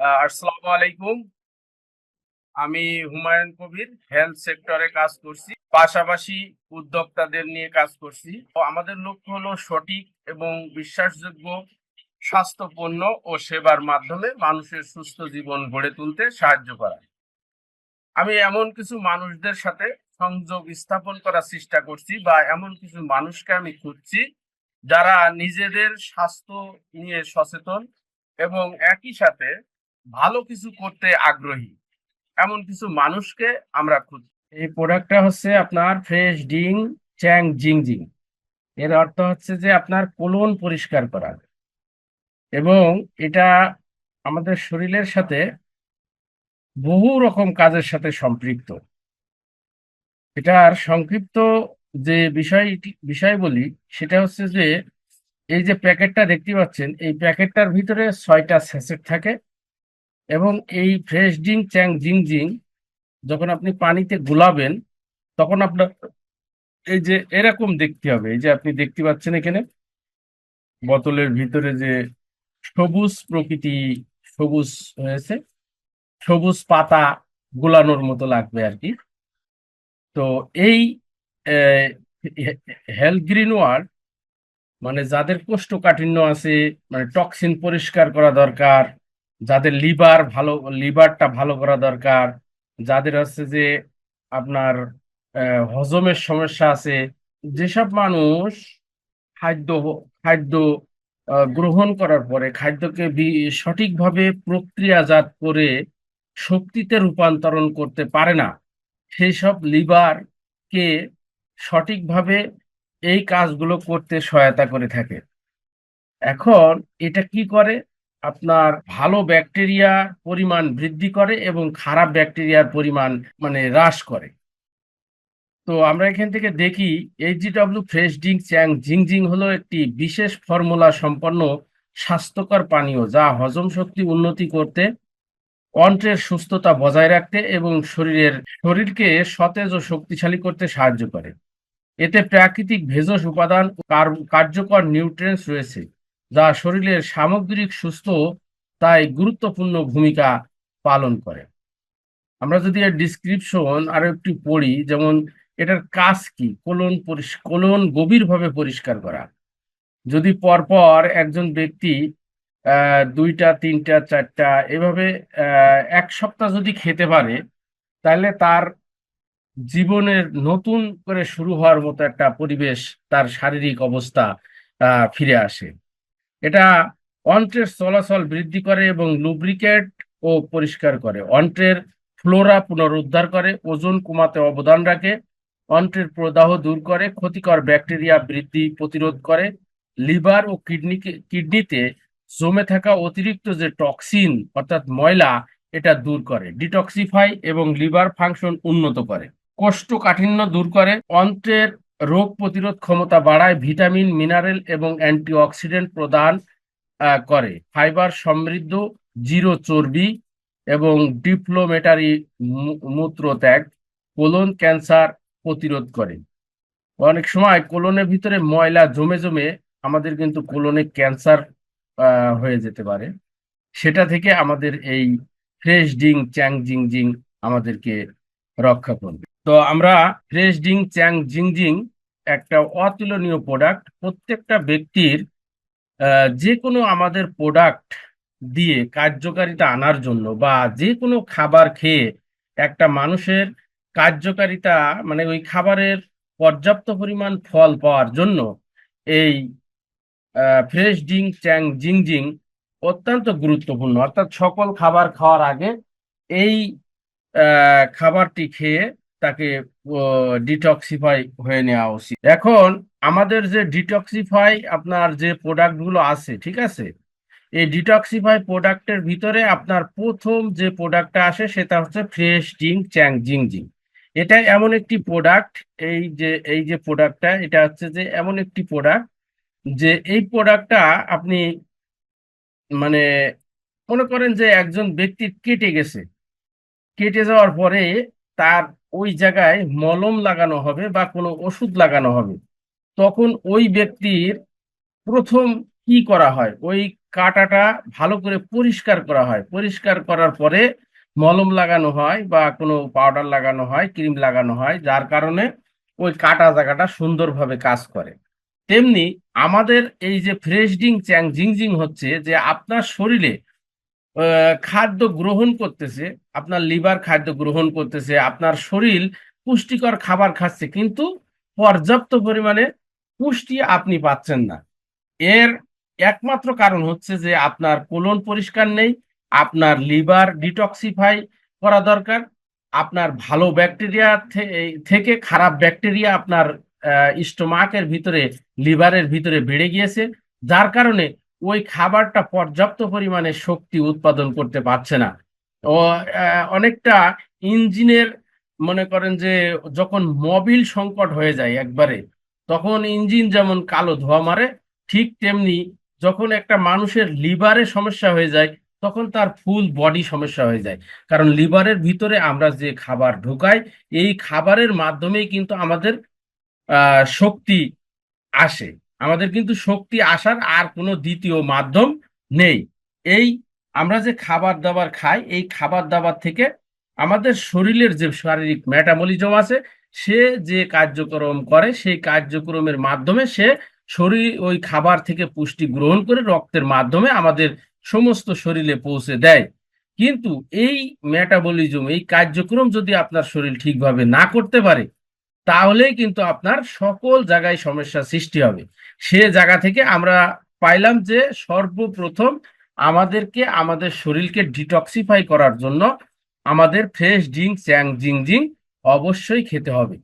আসসালামু আলাইকুম। আমি হুমায়ুন কবির হেলথ সেক্টরে কাজ করছি, পাশাপাশি উদ্যোক্তাদের নিয়ে কাজ করছি। আমাদের লক্ষ্য হলো সঠিক এবং বিশ্বাসযোগ্য স্বাস্থ্যপণ্য ও সেবার মাধ্যমে মানুষের সুস্থ জীবন গড়ে তুলতে সাহায্য করা। আমি এমন কিছু মানুষদের সাথে সংযোগ স্থাপন করার চেষ্টা করছি বা এমন কিছু মানুষকে আমি খুঁজছি যারা নিজেদের স্বাস্থ্য নিয়ে সচেতন এবং একই সাথে ভালো কিছু করতে আগ্রহী। এমন কিছু মানুষকে আমরা খুঁজছি এই প্রোডাক্টটা হচ্ছে আপনার ফ্রেশ ডিং, চ্যাং, জিং জিং। এর অর্থ হচ্ছে যে আপনার কোলন পরিষ্কার করা। এবং এটা আমাদের শরীরের সাথে বহু রকম কাজের সাথে সম্পৃক্ত। এটার সংক্ষিপ্ত যে বিষয় বিষয় বলি, সেটা হচ্ছে যে এই যে প্যাকেটটা দেখতে পাচ্ছেন, এই প্যাকেটটার ভিতরে ছয়টা স্যাসেট থাকে। এবং এই ফ্রেশ ডিং চ্যাং, জিং জিং যখন আপনি পানিতে গুলাবেন, তখন আপনার এই যে এরকম দেখতে হবে। এই যে আপনি দেখতে পাচ্ছেন এখানে, বোতলের ভিতরে যে সবুজ প্রকৃতি, সবুজ হয়েছে, সবুজ পাতা গুলানোর মতো লাগবে আর কি। তো এই হেলথ গ্রিন ওয়ার্ল্ড মানে যাদের কোষ্ঠকাঠিন্য আছে মানে টক্সিন পরিষ্কার করা দরকার যাদের লিভার ভালো লিভারটা ভালো করা দরকার, যাদের হচ্ছে যে আপনার হজমের সমস্যা আছে, যেসব মানুষ খাদ্য খাদ্য গ্রহণ করার পরে খাদ্যকে সঠিকভাবে প্রক্রিয়াজাত করে শক্তিতে রূপান্তরণ করতে পারে না সেই সব লিভারকে সঠিকভাবে এই কাজগুলো করতে সহায়তা করে থাকে। এখন এটা কি করে? আপনার ভালো ব্যাকটেরিয়ার পরিমাণ বৃদ্ধি করে এবং খারাপ ব্যাকটেরিয়ার পরিমাণ মানে হ্রাস করে। তো আমরা এখান থেকে দেখি এইচজিডব্লিউ ফ্রেশ ড্রিঙ্ক চ্যাং জিংজিং হলো একটি বিশেষ ফর্মুলা সম্পন্ন স্বাস্থ্যকর পানীয় যা হজম শক্তি উন্নতি করতে, অন্ত্রের সুস্থতা বজায় রাখতে এবং শরীরের, শরীরকে সতেজ ও শক্তিশালী করতে সাহায্য করে। এতে প্রাকৃতিক ভেষজ উপাদান কার্যকর নিউট্রিয়েন্টস রয়েছে। যা শরীরের সামগ্রিক সুস্থ তাই গুরুত্বপূর্ণ ভূমিকা পালন করে। আমরা যদি এর ডিসক্রিপশন আরও একটু পড়ি, যেমন এটার কাজ কি? কোলন কোলন গভীরভাবে পরিষ্কার করা। যদি পরপর একজন ব্যক্তি দুইটা, তিনটা, চারটা, এভাবে এক সপ্তাহ যদি খেতে পারে, তাহলে তার জীবনের নতুন করে শুরু হওয়ার মতো একটা পরিবেশ, তার শারীরিক অবস্থা ফিরে আসে। এটা অন্ত্রের চলাচল বৃদ্ধি করে এবং লুব্রিকেট ও পরিষ্কার করে। অন্ত্রের ফ্লোরা পুনরুদ্ধার করে, ওজন কমাতে অবদান রাখে, অন্ত্রের প্রদাহ দূর করে, ক্ষতিকর ব্যাকটেরিয়া বৃদ্ধি প্রতিরোধ করে, লিভার ও কিডনিকে কিডনিতে জমে থাকা অতিরিক্ত যে টক্সিন অর্থাৎ ময়লা, এটা দূর করে ডিটক্সিফাই এবং লিভার ফাংশন উন্নত করে। কোষ্ঠকাঠিন্য দূর করে, অন্ত্রের রোগ প্রতিরোধ ক্ষমতা বাড়ায় ভিটামিন, মিনারেল এবং অ্যান্টিঅক্সিডেন্ট প্রদান করে। ফাইবার সমৃদ্ধ, জিরো চর্বি এবং ডিপ্লোমেটারি মূত্রত্যাগ কোলন ক্যান্সার প্রতিরোধ করে। অনেক সময় কোলনের ভিতরে ময়লা জমে জমে আমাদের কিন্তু কোলনে ক্যান্সার হয়ে যেতে পারে। সেটা থেকে আমাদের এই ফ্রেশ ডিং, চ্যাং, জিং জিং আমাদেরকে রক্ষা করবে। তো আমরা ফ্রেশ ডিং, চ্যাং, জিং জিং একটা অতুলনীয় প্রোডাক্ট প্রত্যেকটা ব্যক্তির যে কোনো আমাদের প্রোডাক্ট দিয়ে কার্যকারিতা আনার জন্য বা যে কোনো খাবার খেয়ে একটা মানুষের কার্যকারিতা মানে ওই খাবারের পর্যাপ্ত পরিমাণ ফল পাওয়ার জন্য এই ফ্রেশ ডিং, চ্যাং, জিং জিং অত্যন্ত গুরুত্বপূর্ণ। অর্থাৎ সকল খাবার খাওয়ার আগে এই খাবারটি খেয়ে তাকে ডিটক্সিফাই হয়ে নেওয়া উচিত। এখন আমাদের যে ডিটক্সিফাই আপনার যে প্রোডাক্টগুলো আছে, ঠিক আছে? এই ডিটক্সিফাই প্রোডাক্টের ভিতরে আপনার প্রথম যে প্রোডাক্টটা আসে সেটা হচ্ছে ফ্রেশ জিং চ্যাং জিং জিং এটা এমন একটি প্রোডাক্ট এই যে এই যে প্রোডাক্টটা এটা হচ্ছে যে এমন একটি প্রোডাক্ট যে এই প্রোডাক্টটা আপনি মানে মনে করেন যে একজন ব্যক্তি কেটে গেছে। কেটে যাওয়ার পরে তার ওই জায়গায় মলম লাগানো হবে বা কোনো ওষুধ লাগানো হবে, তখন ওই ব্যক্তির প্রথম কি করা হয়? ওই কাঁটাটা ভালো করে পরিষ্কার করা হয়। পরিষ্কার করার পরে মলম লাগানো হয় বা কোনো পাউডার লাগানো হয়, ক্রিম লাগানো হয়, যার কারণে ওই কাটা জায়গাটা সুন্দরভাবে কাজ করে। তেমনি আমাদের এই যে ফ্রেশ ডিং, চ্যাং জিংজিং হচ্ছে যে আপনার শরীরে খাদ্য গ্রহণ করতেছে আপনার লিভার খাদ্য গ্রহণ করতেছে, আপনার শরীর পুষ্টিকর খাবার খাচ্ছে, কিন্তু পর্যাপ্ত পরিমাণে পুষ্টি আপনি পাচ্ছেন না। এর একমাত্র কারণ হচ্ছে যে আপনার কোলন পরিষ্কার নেই, আপনার লিভার ডিটক্সিফাই করা দরকার, আপনার ভালো ব্যাকটেরিয়া থেকে খারাপ ব্যাকটেরিয়া আপনার স্টোমাকের ভিতরে, লিভারের ভিতরে বেড়ে গিয়েছে, যার কারণে ওই খাবারটা পর্যাপ্ত পরিমাণে শক্তি উৎপাদন করতে পারছে না। অনেকটা ইঞ্জিনের মনে করেন যে যখন মবিল সংকট হয়ে যায় একবারে, তখন ইঞ্জিন যেমন কালো ধোঁয়া মারে, ঠিক তেমনি যখন একটা মানুষের লিভারে সমস্যা হয়ে যায়, তখন তার ফুল বডি সমস্যা হয়ে যায়। কারণ লিভারের ভিতরে আমরা যে খাবার ঢোকাই, এই খাবারের মাধ্যমেই কিন্তু আমাদের শক্তি আসে। আমাদের কিন্তু শক্তি আসার আর কোনো দ্বিতীয় মাধ্যম নেই। এই আমরা যে খাবার দাবার খাই, এই খাবার দাবার থেকে আমাদের শরীরের যে শারীরিক মেটাবলিজম আছে, সে যে কার্যক্রম করে, সেই কার্যক্রমের মাধ্যমে সে শরীর, ওই খাবার থেকে পুষ্টি গ্রহণ করে রক্তের মাধ্যমে আমাদের সমস্ত শরীরে পৌঁছে দেয়। কিন্তু এই মেটাবলিজম এই কার্যক্রম যদি আপনার শরীর ঠিকভাবে না করতে পারে, তাহলেই কিন্তু আপনার সকল জায়গায় সমস্যা সৃষ্টি হবে। সে জায়গা থেকে আমরা পাইলাম যে সর্বপ্রথম আমাদেরকে, আমাদের শরীরকে ডিটক্সিফাই করার জন্য আমাদের ফ্রেশ ড্রিঙ্ক চ্যাং জিং জিং অবশ্যই খেতে হবে।